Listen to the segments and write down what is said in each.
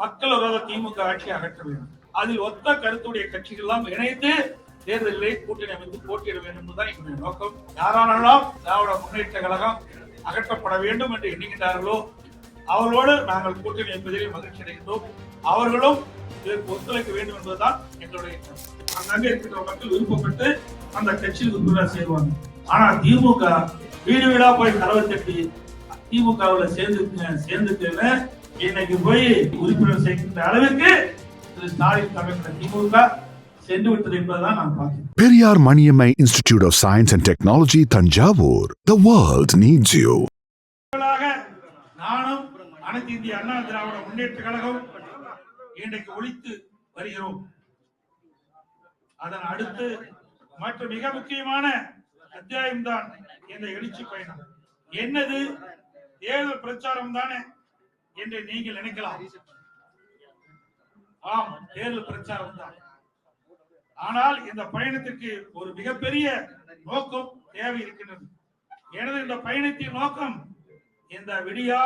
மக்கள் விரோத திமுக ஆட்சியை அகற்ற வேண்டும். அதில் ஒத்த கருத்துடைய கட்சிகள் எல்லாம் இணைந்து தேர்தலிலே கூட்டணி அமைந்து போட்டியிட வேண்டும் என்பதுதான் எங்களுடைய நோக்கம். யாரானாலும் திராவிட முன்னேற்ற கழகம் அகற்றப்பட வேண்டும் என்று எண்ணுகின்றார்களோ அவர்களோடு நாங்கள் கூட்டணி என்பதில் மகிழ்ச்சி அடைகின்றோம். அவர்களும் இதற்கு ஒத்துழைக்க வேண்டும் என்பதுதான் எங்களுடைய அங்கங்கே இருக்கின்ற மக்கள் விருப்பப்பட்டு அந்த கட்சியில் உறுப்பினர் சேருவாங்க. ஆனா திமுக வீடு வீடா போய் தரவை தட்டி திமுகவுல சேர்ந்து சேர்ந்துக்குன்னு இன்னைக்கு போய் உறுப்பினர் சேர்க்கின்ற அளவிற்கு திரு ஸ்டாலின் தலைமையிலான திமுக Periyar Maniammai Institute of Science and Technology, Tanjavur. The world needs you. நானும் அனைத்து இந்திய அண்ணா திராவிட முன்னேற்ற கழகம் இன்றைக்கு ஒழித்து வருகிறோம். அதன் அடுத்து மற்ற மிக முக்கியமான அத்தியாயம்தான் இந்த எழுச்சி பயணம். என்னது? தேர்தல் பிரச்சாரம் தானே என்று நீங்கள் நினைக்கலாம். ஆம் தேர்தல் பிரச்சாரம் தான். ஆனால் இந்த பயணத்திற்கு ஒரு மிகப்பெரிய நோக்கம் தேவை இருக்கின்றது. எனது இந்த பயணத்தின் நோக்கம் இந்த விடியா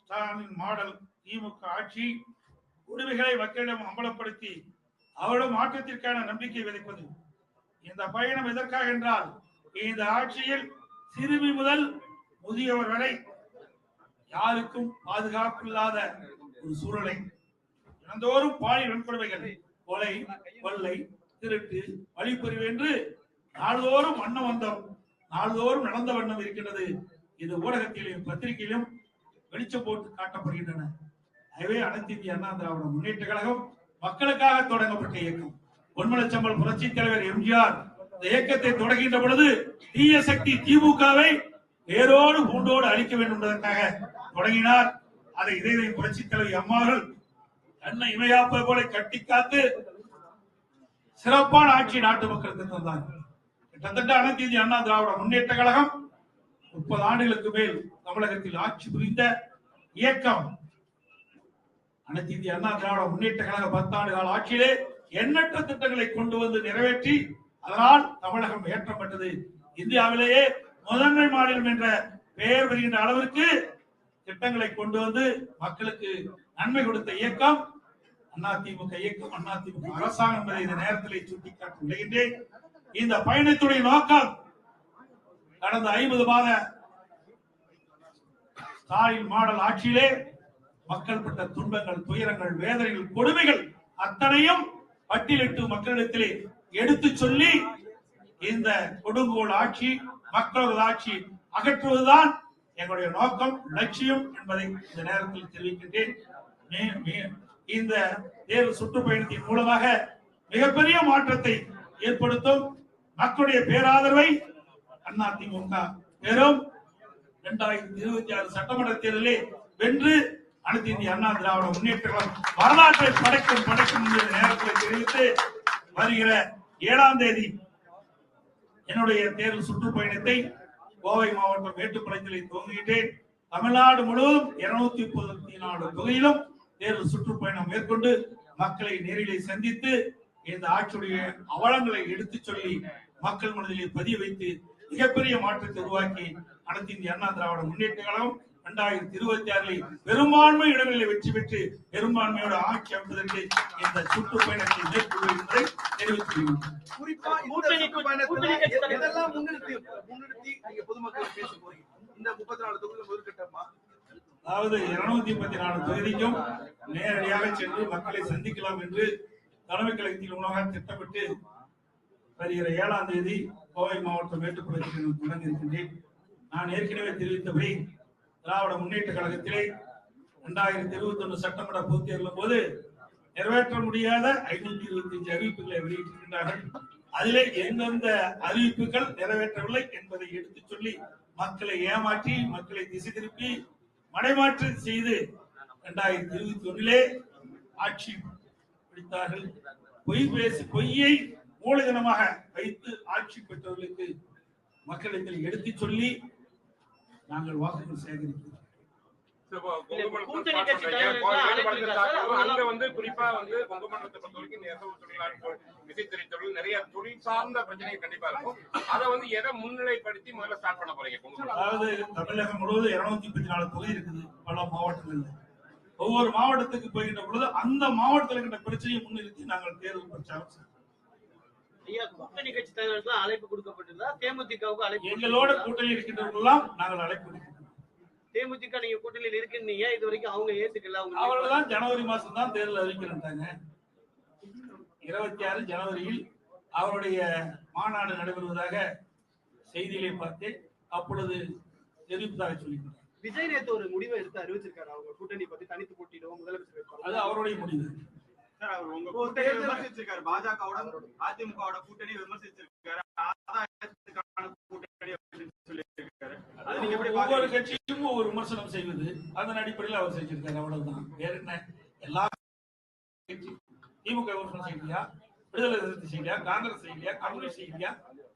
ஸ்டாலின் மாடல் திமுக ஆட்சி உரிமைகளை மக்களிடம் அமலப்படுத்தி அவரிடம் மாற்றத்திற்கான நம்பிக்கை விதைப்பது. இந்த பயணம் எதற்காக என்றால் இந்த ஆட்சியில் சிறுமி முதல் முதியவர் வரை யாருக்கும் பாதுகாப்பு இல்லாத ஒரு சூழலை தினந்தோறும் பாலியல் வன்கொடுமைகள் கொலை கொள்ளை திருட்டு வழிப்பறிவு என்று நாள்தோறும் வண்ணம் வந்தோம். நாள்தோறும் நடந்த வண்ணம் இருக்கின்றது. இது ஊடகத்திலும் பத்திரிகையிலும் வெளிச்சம் போட்டு காட்டப்படுகின்றன. எனவே அனைத்து இந்திய அண்ணா திராவிட முன்னேற்ற கழகம் மக்களுக்காக தொடங்கப்பட்ட இயக்கம். பொன்மலச்சம்பல் புரட்சி தலைவர் எம்ஜிஆர் இந்த இயக்கத்தை தொடங்குகின்ற பொழுது தீய சக்தி திமுகவை வேரோடு பூண்டோடு அழிக்க வேண்டும் என்பதற்காக தொடங்கினார். அதை இதய புரட்சி தலைவர் அம்மாவர்கள் தன்னை இமையாப்பது போல கட்டி காத்து சிறப்பான ஆட்சி நாட்டு மக்களுக்கு தந்தார் கிட்டத்தட்ட அனைத்து இந்திய அண்ணா திராவிட முன்னேற்ற கழகம் முப்பது ஆண்டுகளுக்கு மேல் தமிழகத்தில் ஆட்சி புரிந்த இயக்கம். அனைத்து இந்திய அண்ணா திராவிட முன்னேற்ற கழக பத்தாண்டு கால ஆட்சியிலே எண்ணற்ற திட்டங்களை கொண்டு வந்து நிறைவேற்றி அதனால் தமிழகம் ஏற்றப்பட்டது. இந்தியாவிலேயே முதன்மை மாநிலம் என்ற பெயர் வருகின்ற அளவிற்கு திட்டங்களை கொண்டு வந்து மக்களுக்கு நன்மை கொடுத்த இயக்கம் அதிமுக இயக்கம் அதிமுக அரசாங்கம் என்பதை இந்த நேரத்தில் சுட்டிக்காட்ட விளைகின்றேன் இந்த பயணத்துடைய நோக்கம் கடந்த ஐம்பது மாத ஸ்டாலின் மாடல் ஆட்சியிலே மக்கள் பட்ட துன்பங்கள் துயரங்கள் வேதனைகள் கொடுமைகள் அத்தனையும் பட்டியலிட்டு மக்களிடத்திலே எடுத்து சொல்லி இந்த கொடுங்கோல் ஆட்சி மக்களது ஆட்சி அகற்றுவதுதான் எங்களுடைய நோக்கம் லட்சியம் என்பதை இந்த நேரத்தில் தெரிவிக்கின்றேன். மே- மே- இந்த தேர்வு சுற்றுப்பயணத்தின் மூலமாக மிகப்பெரிய மாற்றத்தை ஏற்படுத்தும் மக்களுடைய பேராதரவை அதிமுக பெறும். இரண்டாயிரத்தி இருபத்தி ஆறு சட்டமன்ற தேர்தலிலே வென்று அனைத்து இந்திய அண்ணா திராவிட முன்னேற்றம் வரலாற்றை படைக்கும் படைக்கும் என்ற நேரத்தில் தெரிவித்து வருகிற ஏழாம் தேதி என்னுடைய தேர்தல் சுற்றுப்பயணத்தை கோவை மாவட்டம் மேட்டுப்பாளையத்தில் துவங்கிட்டேன் தமிழ்நாடு முழுவதும் இருநூத்தி முப்பத்தி நாலு தொகையிலும் தேர்தல் சுற்றுப்பயணம் மேற்கொண்டு மக்களை நேரிலே சந்தித்து இந்த ஆட்சியுடைய அவலங்களை எடுத்துச் சொல்லி மக்கள் மனதிலே பதிய வைத்து மிகப்பெரிய மாற்றத்தை உருவாக்கி அனைத்து இந்திய அண்ணா திராவிட முன்னேற்ற கழகம் இரண்டாயிரத்தி இருபத்தி ஆறில் பெரும்பான்மை இடங்களில் வெற்றி பெற்று பெரும்பான்மையோட ஆட்சி அமைப்பதற்கு இந்த சுற்றுப்பயணத்தை மேற்கொள்வது என்பதை இந்த முப்பத்தி நாலு தொகுதியில முதற்கட்டமா அதாவது இருநூத்தி முப்பத்தி நாலு தொகுதிக்கும் நேரடியாக சென்று மக்களை சந்திக்கலாம் என்று தலைமை கழகத்தின் மூலமாக திட்டமிட்டு வருகிற ஏழாம் தேதி கோவை மாவட்டம் மேட்டுப்பாளையத்தில் தொடங்க இருக்கின்றேன் நான் ஏற்கனவே தெரிவித்தபடி திராவிட முன்னேற்ற கழகத்திலே இரண்டாயிரத்தி இருபத்தி ஒன்று சட்டமன்ற பொதுத் தேர்தலும் போது நிறைவேற்ற முடியாத ஐநூத்தி இருபத்தி அஞ்சு அறிவிப்புகளை வெளியிட்டிருக்கின்றார்கள் அதிலே எந்தெந்த அறிவிப்புகள் நிறைவேற்றவில்லை என்பதை எடுத்துச் சொல்லி மக்களை ஏமாற்றி மக்களை திசை திருப்பி மடைமாற்று செய்து இரண்டாயிரத்தி இருபத்தி ஒன்னிலே ஆட்சி பிடித்தார்கள். பொய் பேசி பொய்யை மூலதனமாக வைத்து ஆட்சி பெற்றவர்களுக்கு மக்களிடத்தில் எடுத்துச் சொல்லி நாங்கள் வாக்குகள் சேகரிக்கிறோம். கூட்டணி கட்சி வந்து குறிப்பா வந்து கொங்குமண்டலத்தை பொறுத்த வரைக்கும் நெசவு தொழிலாளர்கள் நிறைய தொழில் சார்ந்த பிரச்சனைகள் கண்டிப்பா இருக்கும். அதை வந்து எதை முன்னிலைப்படுத்தி முதல்ல ஸ்டார்ட் பண்ண போறீங்க அதாவது தமிழகம் முழுவதும் இருநூத்தி முப்பத்தி நாலு தொகுதி இருக்குது பல மாவட்டங்கள்ல. ஒவ்வொரு மாவட்டத்துக்கு போகின்ற பொழுது அந்த மாவட்டத்தில் இருக்கின்ற பிரச்சனையை முன்னிறுத்தி நாங்கள் தேர்தல் பிரச்சாரம் செய்வோம். ஐயா கூட்டணி கட்சி தலைவர்களுக்கு அழைப்பு கொடுக்கப்பட்டிருந்தா தேமுதிகவுக்கு அழைப்பு எங்களோட? கூட்டணி இருக்கின்றவர்களெல்லாம் நாங்கள் அழைப்பு. தேமுதிக நீங்க கூட்டணியில் இருக்குன்னீங்க இது வரைக்கும் அவங்க ஏத்துக்கல அவங்க அவர்கள் தான் ஜனவரி மாசம் தான் தேர்தல் அறிவிக்கிறாங்க இருபத்தி ஆறு ஜனவரியில் அவருடைய மாநாடு நடைபெறுவதாக செய்திகளை பார்த்து அப்பொழுது தெரிவிப்பதாக சொல்லியிருந்தார் விஜய் நேத்து ஒரு முடிவை எடுத்து அறிவிச்சிருக்காரு அவங்க கூட்டணி பத்தி தனித்து போட்டியிடுவோம் முதலமைச்சர். அது அவருடைய முடிவு சார் அவர் உங்க ஒரு கூட்டணி விமர்சிச்சிருக்காரு. பாஜகவோட அதிமுகவோட கூட்டணி விமர்சிச்சிருக்காரு. ஆதாயத்துக்கான கூட்டணி அப்படின்னு சொல்லியிருக்காரு அது நீங்க எப்படி ஒவ்வொரு கட்சியும் ஒவ்வொரு விமர்சனம் செய்வது. அதன் அடிப்படையில் அவர் செஞ்சிருக்காரு அவ்வளவுதான். வேற என்ன? எல்லா கட்சி திமுக விமர்சனம் செய்யலையா விடுதலை சிறுத்தை செய்யலையா காங்கிரஸ் செய்யலையா கம்யூனிஸ்ட் செய்யலையா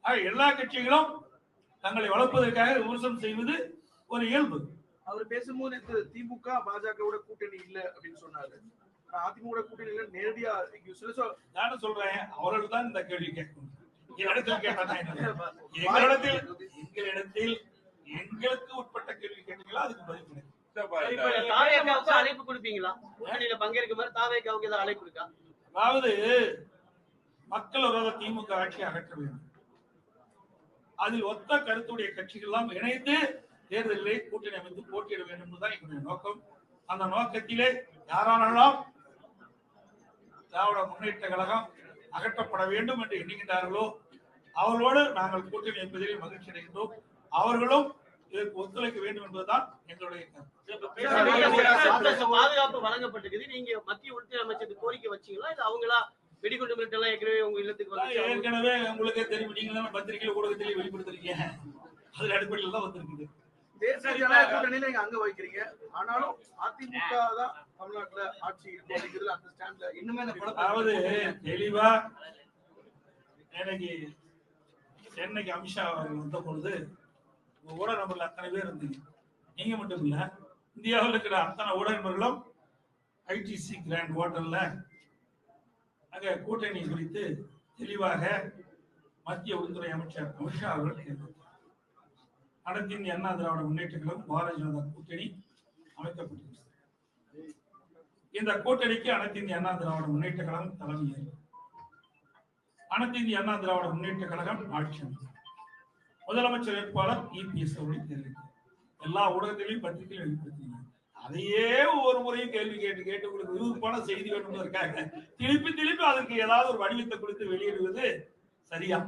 ஆக எல்லா கட்சிகளும் தங்களை வளர்ப்பதற்காக விமர்சனம் செய்வது ஒரு இயல்பு. அவர் பேசும்போது திமுக பாஜகவோட கூட்டணி இல்ல அப்படின்னு சொன்னாரு. அதிமுக கூட்டணி இல்ல நேரடியா நானும் சொல்றேன் அவர்கள் தான் இந்த கேள்வி கேட்கணும். இடத்தில் கேட்டா எங்களிடத்தில் எங்களிடத்தில் எங்களுக்கு உட்பட்ட கேள்வி கேட்டீங்களா? அதுக்கு பதில் கிடைக்கும் அழைப்பு கொடுப்பீங்களா? கூட்டணியில பங்கேற்க மாதிரி தாவேகாவுக்கு ஏதாவது அழைப்பு இருக்கா? அதாவது மக்கள் விரோத திமுக ஆட்சி அகற்ற வேண்டும். அதில் ஒத்த கருத்துடைய கட்சிகள் எல்லாம் இணைந்து தேர்தலிலே கூட்டணி அமைத்து போட்டியிட வேண்டும் என்பதுதான் எங்களுடைய நோக்கம். அந்த நோக்கத்திலே யாரானெல்லாம் திராவிட முன்னேற்ற கழகம் அகற்றப்பட வேண்டும் என்று எண்ணுகின்றார்களோ அவர்களோடு நாங்கள் கூட்டணி என்பதிலே மகிழ்ச்சி அடைகின்றோம். அவர்களும் இதற்கு ஒத்துழைக்க வேண்டும் என்பதுதான் எங்களுடைய பாதுகாப்பு வழங்கப்பட்டிருக்குது. நீங்க மத்திய உள்துறை அமைச்சருக்கு கோரிக்கை வச்சீங்களா? இல்ல அவங்களா வெடிகுண்டு மிரட்டல் எல்லாம் ஏற்கனவே உங்க இல்லத்துக்கு அதான் ஏற்கனவே உங்களுக்கே தெரியும். நீங்க தானே பத்திரிகையில ஊடகத்திலே வெளிப்படுத்திருக்கீங்க. அதுல அடிப்படையில் தான் வந்திருக்குது. தேசிய ஜனநாயக கூட்டணியில நீங்க அங்க வைக்கிறீங்க. ஆனாலும் அதிமுக தான் தமிழ்நாட்டுல ஆட்சி அப்படிங்கிறது அந்த ஸ்டாண்ட்ல இன்னுமே அதாவது தெளிவா எனக்கு சென்னைக்கு அமித்ஷா அவர்கள் வந்த பொழுது உங்க ஊடக நபர்ல அத்தனை பேர் இருந்தீங்க. நீங்க மட்டும் இல்ல இந்தியாவில் இருக்கிற அத்தனை ஊடக நபர்களும் ஐடிசி கிராண்ட் ஹோட்டல்ல அங்க கூட்டணி குறித்து தெளிவாக மத்திய உள்துறை அமைச்சர் அமித்ஷா அவர்கள் அனைத்து இந்திய அண்ணா திராவிட முன்னேற்ற கழகம் பாரதிய ஜனதா கூட்டணி அமைக்கப்பட்டிருக்கிறது. இந்த கூட்டணிக்கு அனைத்து இந்திய அண்ணா திராவிட முன்னேற்ற கழகம் தலைமையேற்கும் அனைத்து இந்திய அண்ணா திராவிட முன்னேற்ற கழகம் ஆட்சி. முதலமைச்சர் வேட்பாளர் இபிஎஸ் அவர்களை தெரிவித்தார் எல்லா ஊடகத்திலையும் பத்திரிகையிலும் வெளிப்படுத்தினாங்க அதையே ஒவ்வொரு முறையும் கேள்வி கேட்டு கேட்டு உங்களுக்கு விருப்பமான செய்தி வேண்டும்னு திருப்பி திருப்பி அதற்கு ஏதாவது ஒரு வடிவத்தை கொடுத்து வெளியிடுவது சரியா?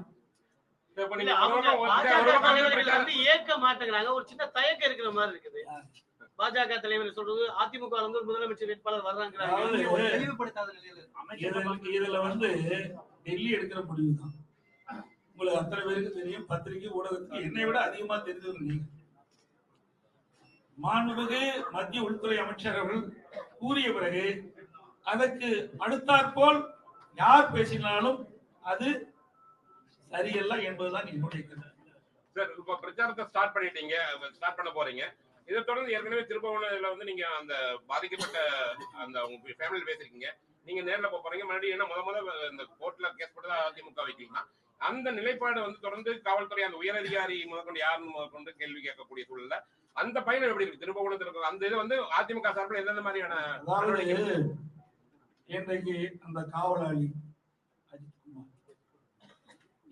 வந்து ஏற்க மாட்டேங்கிறாங்க. ஒரு சின்ன தயக்கம் இருக்கிற மாதிரி இருக்குது. பாஜக தலைவர் சொல்றது அதிமுக வந்து முதலமைச்சர் வேட்பாளர் ஒரு தெளிவுபடுத்தாத நிலையில இதுல வந்து டெல்லி எடுக்கிற முடிவு தான். உங்களுக்கு அத்தனை பேருக்கு தெரியும் பத்திரிகை ஊடகத்துக்கு என்னை விட அதிகமா தெரிஞ்சவங்க நீங்க. மாண்புமிகு மத்திய உள்துறை அமைச்சர் அவர்கள் கூறிய பிறகு அதற்கு அடுத்தாற்போல் யார் பேசினாலும் அது சரியல்ல என்பதுதான் என்னுடைய கருத்து. சார் இப்ப பிரச்சாரத்தை ஸ்டார்ட் பண்ணிட்டீங்க. ஸ்டார்ட் பண்ண போறீங்க. இதை தொடர்ந்து ஏற்கனவே திருப்பவனத்துல வந்து நீங்க அந்த பாதிக்கப்பட்ட அந்த உங்க ஃபேமிலி பேசிருக்கீங்க நீங்க நேர்ல போறீங்க. மறுபடியும் என்ன முத முத இந்த கோர்ட்ல கேஸ் போட்டு அதிமுக வைக்கிறீங்கன்னா அந்த நிலைப்பாடு வந்து தொடர்ந்து காவல்துறை அந்த உயரதிகாரி முதற்கொண்டு யாருன்னு முதற்கொண்டு கேள்வி கேட்கக்கூடிய சூழல்ல அந்த பயணம் எப்படி இருக்கு? திருப்பவனத்தில் இருக்கிற அந்த இது வந்து அதிமுக சார்பில் எந்தெந்த மாதிரியான இன்றைக்கு அந்த காவலாளி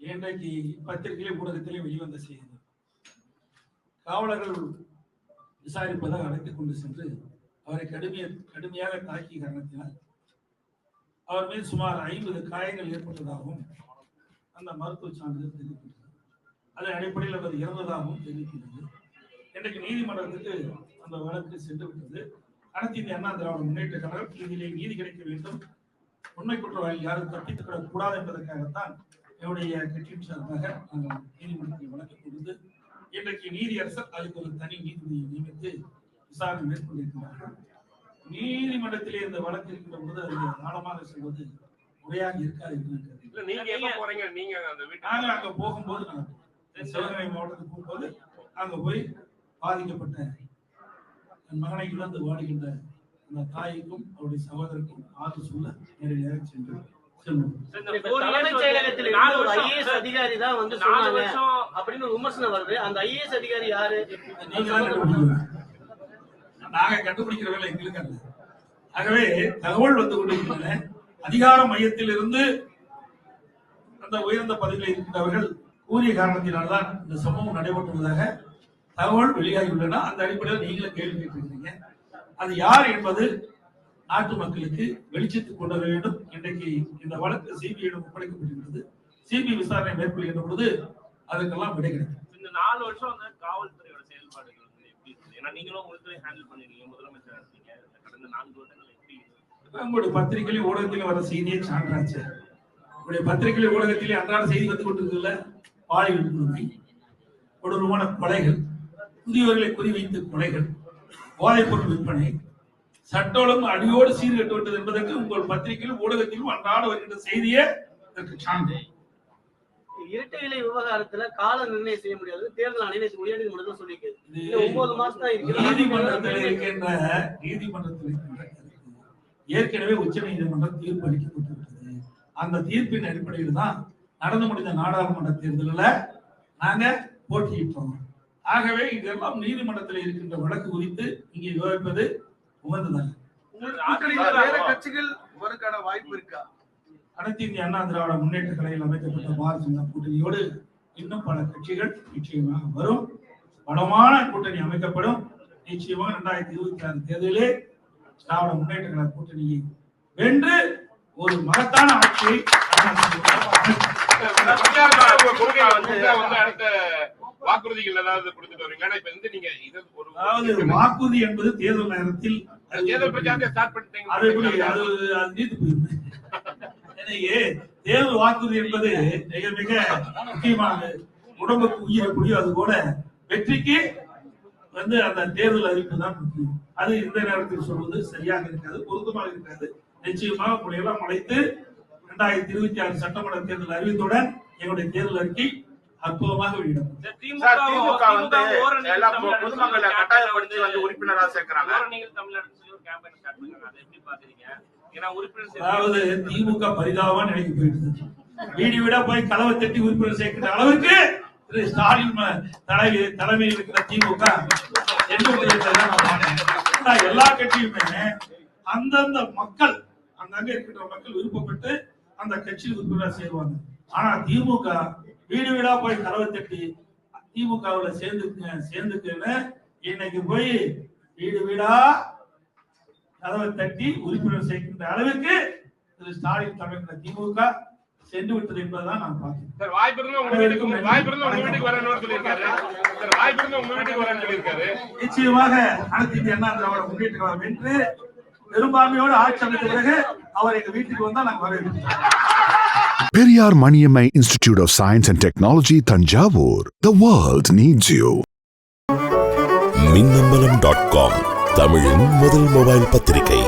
இன்றைக்கு பத்திரிகையிலே ஊடகத்திலே வெளிவந்த செய்தி. காவலர்கள் விசாரிப்பதாக அழைத்துக் கொண்டு சென்று அவரை கடுமைய கடுமையாக தாக்கிய காரணத்தினால் அவர் மீது சுமார் ஐம்பது காயங்கள் ஏற்பட்டதாகவும் அந்த மருத்துவ சான்றிதழ் தெரிவிக்கின்றது. அதன் அடிப்படையில் அவர் இறந்ததாகவும் தெரிவிக்கின்றது. இன்றைக்கு நீதிமன்றத்துக்கு அந்த வழக்கு சென்று விட்டது அனைத்து இந்திய அண்ணா திராவிட முன்னேற்ற கழகம் இதிலே நீதி கிடைக்க வேண்டும். உண்மை குற்றவாளி யாரும் தப்பித்துக் விடக் கூடாது என்பதற்காகத்தான் என்னுடைய கட்சியின் சார்பாக நாங்கள் நீதிமன்றத்தில் வழக்கு கொடுத்து இன்றைக்கு நீதியரசர் அதுக்கு ஒரு தனி நீதிபதியை நியமித்து விசாரணை மேற்கொண்டிருக்கிறார்கள். நீதிமன்றத்திலே இந்த வழக்கு இருக்கின்ற போது அது ஆழமாக செல்வது முறையாக இருக்காது என்று நீங்க எப்ப போறீங்க? நீங்க அந்த நாங்க வீட்டுக்கு அங்க போகும்போது நான் சிவகங்கை மாவட்டத்துக்கு போகும்போது அங்க போய் பாதிக்கப்பட்ட என் மகனை இழந்து வாடுகின்ற அந்த தாய்க்கும் அவருடைய சகோதரருக்கும் ஆறு சொல்ல நேரடியாக சென்று செல்வோம் இப்ப தலைமைச் செயலகத்தில் ஐஏஎஸ் அதிகாரி தான் வந்து சொன்னாங்க. அப்படின்னு ஒரு விமர்சனம் வருது. அந்த ஐஏஎஸ் அதிகாரி யாரு? நீங்க கண்டுபிடிக்கிற வேலை எங்களுக்கு அல்ல. ஆகவே தகவல் வந்து கொண்டிருக்கின்றன. அதிகார மையத்தில் இருந்து அந்த உயர்ந்த பதவியில் இருக்கின்றவர்கள் கூறிய காரணத்தினால்தான் இந்த சம்பவம் நடைபெற்றுள்ளதாக தகவல் வெளியாகியுள்ளன. அந்த அடிப்படையில் நீங்களும் கேள்வி கேட்டிருக்கிறீங்க அது யார் என்பது நாட்டு மக்களுக்கு வெளிச்சத்துக்கு கொண்டு வர வேண்டும். இன்றைக்கு இந்த வழக்கு சிபிஐயிடம் ஒப்படைக்கப்பட்டிருக்கிறது. சிபிஐ விசாரணை மேற்கொள்கின்ற பொழுது அதற்கெல்லாம் விடை கிடைக்கும் இந்த நாலு வருஷம் வந்து காவல்துறையோட செயல்பாடுகள் வந்து எப்படி இருக்குது ஏன்னா நீங்களும் உள்துறை ஹேண்டில் பண்ணிருக்கீங்க முதலமைச்சர் இந்த கடந்த நான்கு வருடங்கள் எப்படி? உங்களுடைய பத்திரிகையிலும் ஊடகத்திலும் வர செய்தியே சான்றாச்சு. உங்களுடைய பத்திரிகை ஊடகத்திலே அன்றாட செய்தி வந்து கொண்டிருக்குல்ல பாலியல் கொடுமை கொடூரமான கொலைகள் புதியவர்களை குறிவைத்து கொலைகள் போதைப் பொருள் விற்பனை சட்ட ஒழுங்கு அடியோடு சீர்கட்டு விட்டது என்பதற்கு உங்கள் பத்திரிகையிலும் ஊடகத்திலும் அன்றாட வருகின்ற செய்தியே இதற்கு சான்று. இரட்டை இலை விவகாரத்துல கால நிர்ணயம் செய்ய முடியாது. தேர்தல் ஆணையம் ஒன்பது மாசம் தான் இருக்குது. நீதிமன்றத்தில் இருக்கின்ற நீதிமன்றத்தில் இருக்கின்ற ஏற்கனவே உச்ச நீதிமன்றம் தீர்ப்பு அளிக்கப்பட்டிருக்கிறது அந்த தீர்ப்பின் அடிப்படையில் தான் நடந்து முடிந்த நாடாளுமன்ற தேர்தலில் நாங்க போட்டியிட்டோம். ஆகவே இதெல்லாம் நீதிமன்றத்தில் இருக்கின்ற வழக்கு குறித்து இங்கே விவாதிப்பது உகந்ததல்ல உங்கள் கூட்டணியில வேற கட்சிகள் வருக்கான வாய்ப்பு இருக்கா? அனைத்து இந்திய அண்ணா திராவிட முன்னேற்ற கழகத்தில் அமைக்கப்பட்ட பாரதிய ஜனதா கூட்டணியோடு இன்னும் பல கட்சிகள் நிச்சயமாக வரும். பலமான கூட்டணி அமைக்கப்படும். நிச்சயமாக இரண்டாயிரத்தி இருபத்தி ஆறு தேர்தலிலே திராவிட முன்னேற்ற கழக கூட்டணியை வென்று ஒரு மகத்தான ஆட்சியை கொள்கை வந்து வந்து அடுத்த வாக்குறுதிகள் ஏதாவது கொடுத்துட்டு வரீங்க ஏன்னா இப்ப வந்து நீங்க இது ஒரு அதாவது வாக்குறுதி என்பது தேர்தல் நேரத்தில் தேர்தல் பிரச்சாரத்தை ஸ்டார்ட் பண்ணிட்டீங்க. அது எப்படி அது அது நீத்து போயிருக்கு எனவே தேர்தல் வாக்குறுதி என்பது மிக மிக முக்கியமானது. உடம்புக்கு உயிரை புரியும் அது கூட வெற்றிக்கு வந்து அந்த தேர்தல் அறிவிப்பு தான் முக்கியம். அது இந்த நேரத்தில் சொல்வது சரியாக இருக்காது பொருத்தமாக இருக்காது. நிச்சயமாக உங்களை எல்லாம் அழைத்து இரண்டாயிரத்தி இருபத்தி ஆறு சட்டமன்ற தேர்தல் அறிவித்துடன் எங்களுடைய தேர்தல் அறிக்கை அற்புதமாக பொதுமக்களை கட்டாயப்படுத்தி வந்து உறுப்பினரா சேர்க்கறாங்க. ஓரணியில் தமிழ்நாடு சொல்லி ஒரு campaign start பண்ணாங்க. அதை எப்படி பாக்குறீங்க? ஏன்னா உறுப்பினர் சேர்க்கை- அதாவது திமுக பரிதாபமா நினைக்க போயிடுது வீடு வீடா போய் கலவை தட்டி உறுப்பினர் சேர்க்கிற அளவுக்கு திரு ஸ்டாலின் தலைவி தலைமையில் இருக்கிற திமுக எல்லா கட்சியுமே அந்தந்த மக்கள் அங்கங்க இருக்கின்ற மக்கள் விருப்பப்பட்டு அந்த கட்சியில் உறுப்பினர் சேருவாங்க ஆனா திமுக வீடு வீடா போய் கலவை தட்டி திமுகவுல சேர்ந்துக்குங்க சேர்ந்துக்குன்னு இன்னைக்கு போய் வீடு வீடா கதவை தட்டி உறுப்பினர் சேர்க்கின்ற அளவிற்கு திரு ஸ்டாலின் தலைமையில திமுக சென்று விட்டது என்பதுதான் நான் பார்க்கிறேன். சார் வாய்ப்பு இருந்தா உங்க வீட்டுக்கு வாய்ப்பு இருந்தா உங்க வீட்டுக்கு வரணும்னு சொல்லியிருக்காரு சார் வாய்ப்பு இருந்தா உங்க வீட்டுக்கு வரேன்னு சொல்லியிருக்காரு நிச்சயமாக அனைத்து அண்ணா திராவிட முன்னேற்ற வென்று பெரும்பான்மையோடு ஆட்சி அமைத்த பிறகு அவர் எங்க வீட்டுக்கு வந்தா நாங்க வரவேற்கிறோம். Periyar Maniammai Institute of Science and Technology, Tanjavur. The world needs you. Minnambalam dot com தமிழின் முதல் மொபைல் பத்திரிகை